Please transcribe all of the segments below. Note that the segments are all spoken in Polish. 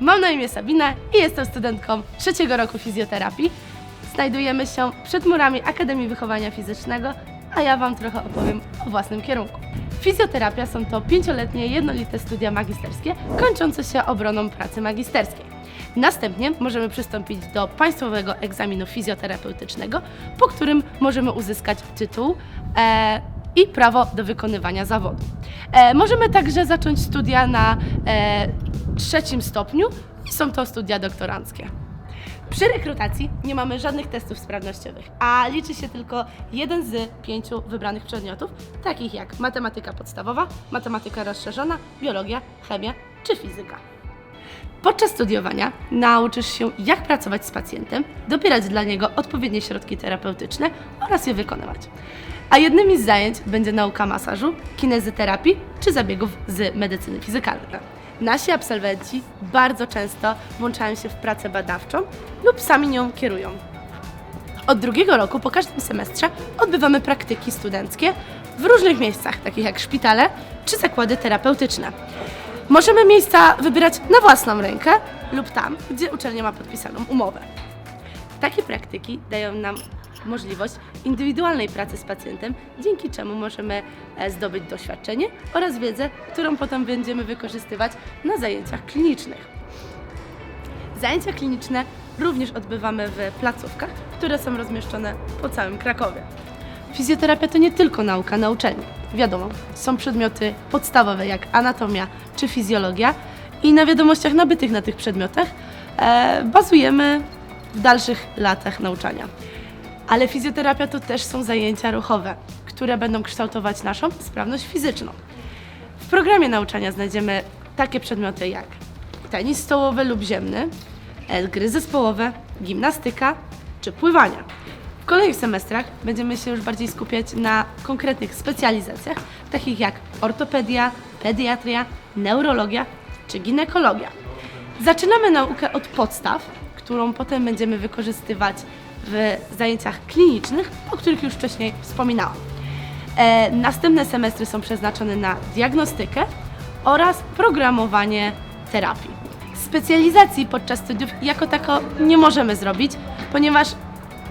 mam na imię Sabina i jestem studentką trzeciego roku fizjoterapii. Znajdujemy się przed murami Akademii Wychowania Fizycznego, a ja Wam trochę opowiem o własnym kierunku. Fizjoterapia są to pięcioletnie jednolite studia magisterskie, kończące się obroną pracy magisterskiej. Następnie możemy przystąpić do państwowego egzaminu fizjoterapeutycznego, po którym możemy uzyskać tytuł e, i prawo do wykonywania zawodu. E, możemy także zacząć studia na e, trzecim stopniu i są to studia doktoranckie. Przy rekrutacji nie mamy żadnych testów sprawnościowych, a liczy się tylko jeden z pięciu wybranych przedmiotów, takich jak matematyka podstawowa, matematyka rozszerzona, biologia, chemia czy fizyka. Podczas studiowania nauczysz się, jak pracować z pacjentem, dobierać dla niego odpowiednie środki terapeutyczne oraz je wykonywać. A jednymi z zajęć będzie nauka masażu, kinezyterapii czy zabiegów z medycyny fizykalnej. Nasi absolwenci bardzo często włączają się w pracę badawczą lub sami nią kierują. Od drugiego roku po każdym semestrze odbywamy praktyki studenckie w różnych miejscach, takich jak szpitale czy zakłady terapeutyczne. Możemy miejsca wybierać na własną rękę lub tam, gdzie uczelnia ma podpisaną umowę. Takie praktyki dają nam możliwość indywidualnej pracy z pacjentem, dzięki czemu możemy e, zdobyć doświadczenie oraz wiedzę, którą potem będziemy wykorzystywać na zajęciach klinicznych. Zajęcia kliniczne również odbywamy w placówkach, które są rozmieszczone po całym Krakowie. Fizjoterapia to nie tylko nauka na uczelni. Wiadomo, są przedmioty podstawowe jak anatomia czy fizjologia i na wiadomościach nabytych na tych przedmiotach e, bazujemy w dalszych latach nauczania. Ale fizjoterapia to też są zajęcia ruchowe, które będą kształtować naszą sprawność fizyczną. W programie nauczania znajdziemy takie przedmioty jak tenis stołowy lub ziemny, gry zespołowe, gimnastyka czy pływanie. W kolejnych semestrach będziemy się już bardziej skupiać na konkretnych specjalizacjach, takich jak ortopedia, pediatria, neurologia czy ginekologia. Zaczynamy naukę od podstaw, którą potem będziemy wykorzystywać w zajęciach klinicznych, o których już wcześniej wspominałam. E, następne semestry są przeznaczone na diagnostykę oraz programowanie terapii. Specjalizacji podczas studiów jako tako nie możemy zrobić, ponieważ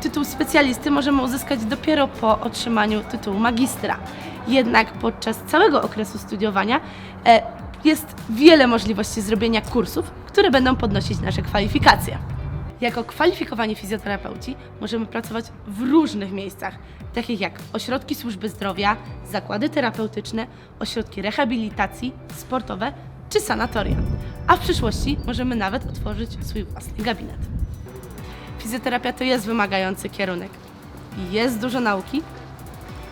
tytuł specjalisty możemy uzyskać dopiero po otrzymaniu tytułu magistra. Jednak podczas całego okresu studiowania e, jest wiele możliwości zrobienia kursów, które będą podnosić nasze kwalifikacje. Jako kwalifikowani fizjoterapeuci możemy pracować w różnych miejscach, takich jak ośrodki służby zdrowia, zakłady terapeutyczne, ośrodki rehabilitacji, sportowe czy sanatoria. A w przyszłości możemy nawet otworzyć swój własny gabinet. Fizjoterapia to jest wymagający kierunek. Jest dużo nauki,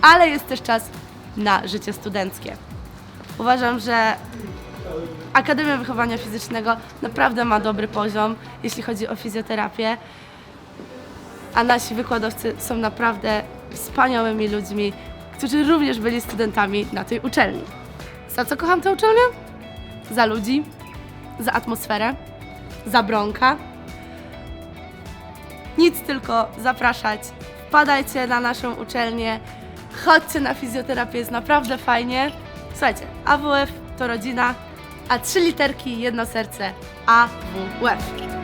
ale jest też czas na życie studenckie. Uważam, że Akademia Wychowania Fizycznego naprawdę ma dobry poziom, jeśli chodzi o fizjoterapię, a nasi wykładowcy są naprawdę wspaniałymi ludźmi, którzy również byli studentami na tej uczelni. Za co kocham tę uczelnię? Za ludzi, za atmosferę, za bronka. Nic tylko zapraszać. Wpadajcie na naszą uczelnię, chodźcie na fizjoterapię, jest naprawdę fajnie. Słuchajcie, AWF to rodzina, a trzy literki, jedno serce AWF.